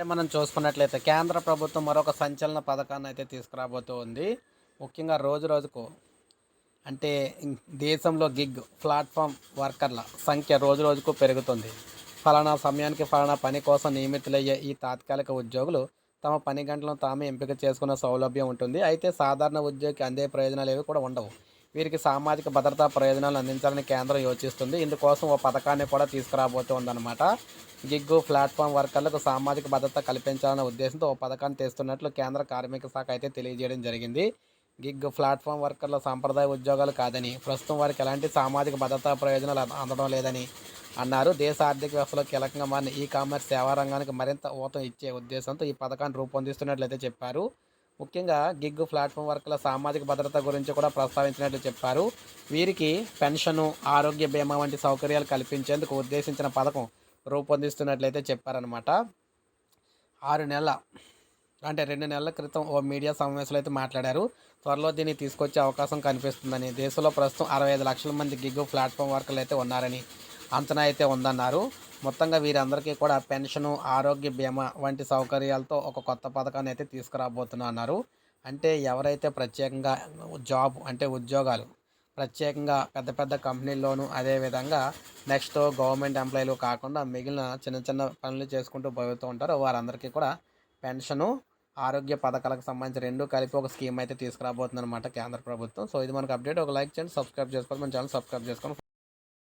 ఇప్పుడే మనం చూసుకున్నట్లయితే కేంద్ర ప్రభుత్వం మరొక సంచలన పథకాన్ని అయితే తీసుకురాబోతూ ఉంది. ముఖ్యంగా రోజు రోజుకు అంటే దేశంలో గిగ్ ప్లాట్ఫామ్ వర్కర్ల సంఖ్య రోజు రోజుకు పెరుగుతుంది. ఫలానా సమయానికి ఫలానా పని కోసం నియమితులయ్యే ఈ తాత్కాలిక ఉద్యోగులు తమ పని గంటలను తామే ఎంపిక చేసుకున్న సౌలభ్యం ఉంటుంది. అయితే సాధారణ ఉద్యోగికి అందే ప్రయోజనాలు ఏవి కూడా ఉండవు. వీరికి సామాజిక భద్రతా ప్రయోజనాలు అందించాలని కేంద్రం యోచిస్తుంది. ఇందుకోసం ఓ పథకాన్ని కూడా తీసుకురాబోతుందన్నమాట గిగ్గు ప్లాట్ఫామ్ వర్కర్లకు సామాజిక భద్రత కల్పించాలనే ఉద్దేశంతో ఓ పథకాన్ని తెస్తున్నట్లు కేంద్ర కార్మిక శాఖ అయితే తెలియజేయడం జరిగింది. గిగ్ ప్లాట్ఫామ్ వర్కర్ల సాంప్రదాయ ఉద్యోగాలు కాదని ప్రస్తుతం వారికి ఎలాంటి సామాజిక భద్రతా ప్రయోజనాలు అందడం లేదని అన్నారు. దేశ ఆర్థిక వ్యవస్థలో కీలకంగా మారిన ఈ కామర్స్ సేవా రంగానికి మరింత ఊతం ఇచ్చే ఉద్దేశంతో ఈ పథకాన్ని రూపొందిస్తున్నట్లయితే చెప్పారు. ముఖ్యంగా గిగ్ ప్లాట్ఫామ్ వర్కర్ల సామాజిక భద్రత గురించి కూడా ప్రస్తావించినట్లు చెప్పారు. వీరికి పెన్షను ఆరోగ్య బీమా వంటి సౌకర్యాలు కల్పించేందుకు ఉద్దేశించిన పథకం రూపొందిస్తున్నట్లయితే చెప్పారనమాట ఆరు నెలల అంటే రెండు నెలల క్రితం ఓ మీడియా సమావేశంలో అయితే మాట్లాడారు. త్వరలో దీన్ని తీసుకొచ్చే అవకాశం కనిపిస్తుందని. దేశంలో ప్రస్తుతం అరవై ఐదు లక్షల మంది గిగ్ ప్లాట్ఫామ్ వర్కర్లు అయితే ఉన్నారని అంచనా అయితే ఉందన్నారు. మొత్తంగా వీరందరికీ కూడా పెన్షను ఆరోగ్య బీమా వంటి సౌకర్యాలతో ఒక కొత్త పథకాన్ని అయితే తీసుకురాబోతున్నా అన్నారు అంటే ఎవరైతే ప్రత్యేకంగా జాబ్ అంటే ఉద్యోగాలు ప్రత్యేకంగా పెద్ద పెద్ద కంపెనీల్లోనూ అదేవిధంగా నెక్స్ట్ గవర్నమెంట్ ఎంప్లాయీలు కాకుండా మిగిలిన చిన్న చిన్న పనులు చేసుకుంటూ పోతూ ఉంటారో వారందరికీ కూడా పెన్షను ఆరోగ్య పథకాలకు సంబంధించి రెండు కలిపి ఒక స్కీమ్ అయితే తీసుకురాబోతుంది అనమాట కేంద్ర ప్రభుత్వం. సో ఇది మనకు అప్డేట్. ఒక లైక్ చేయండి సబ్స్క్రైబ్ చేసుకోవాలి మన ఛానల్ సబ్స్క్రైబ్ చేసుకోండి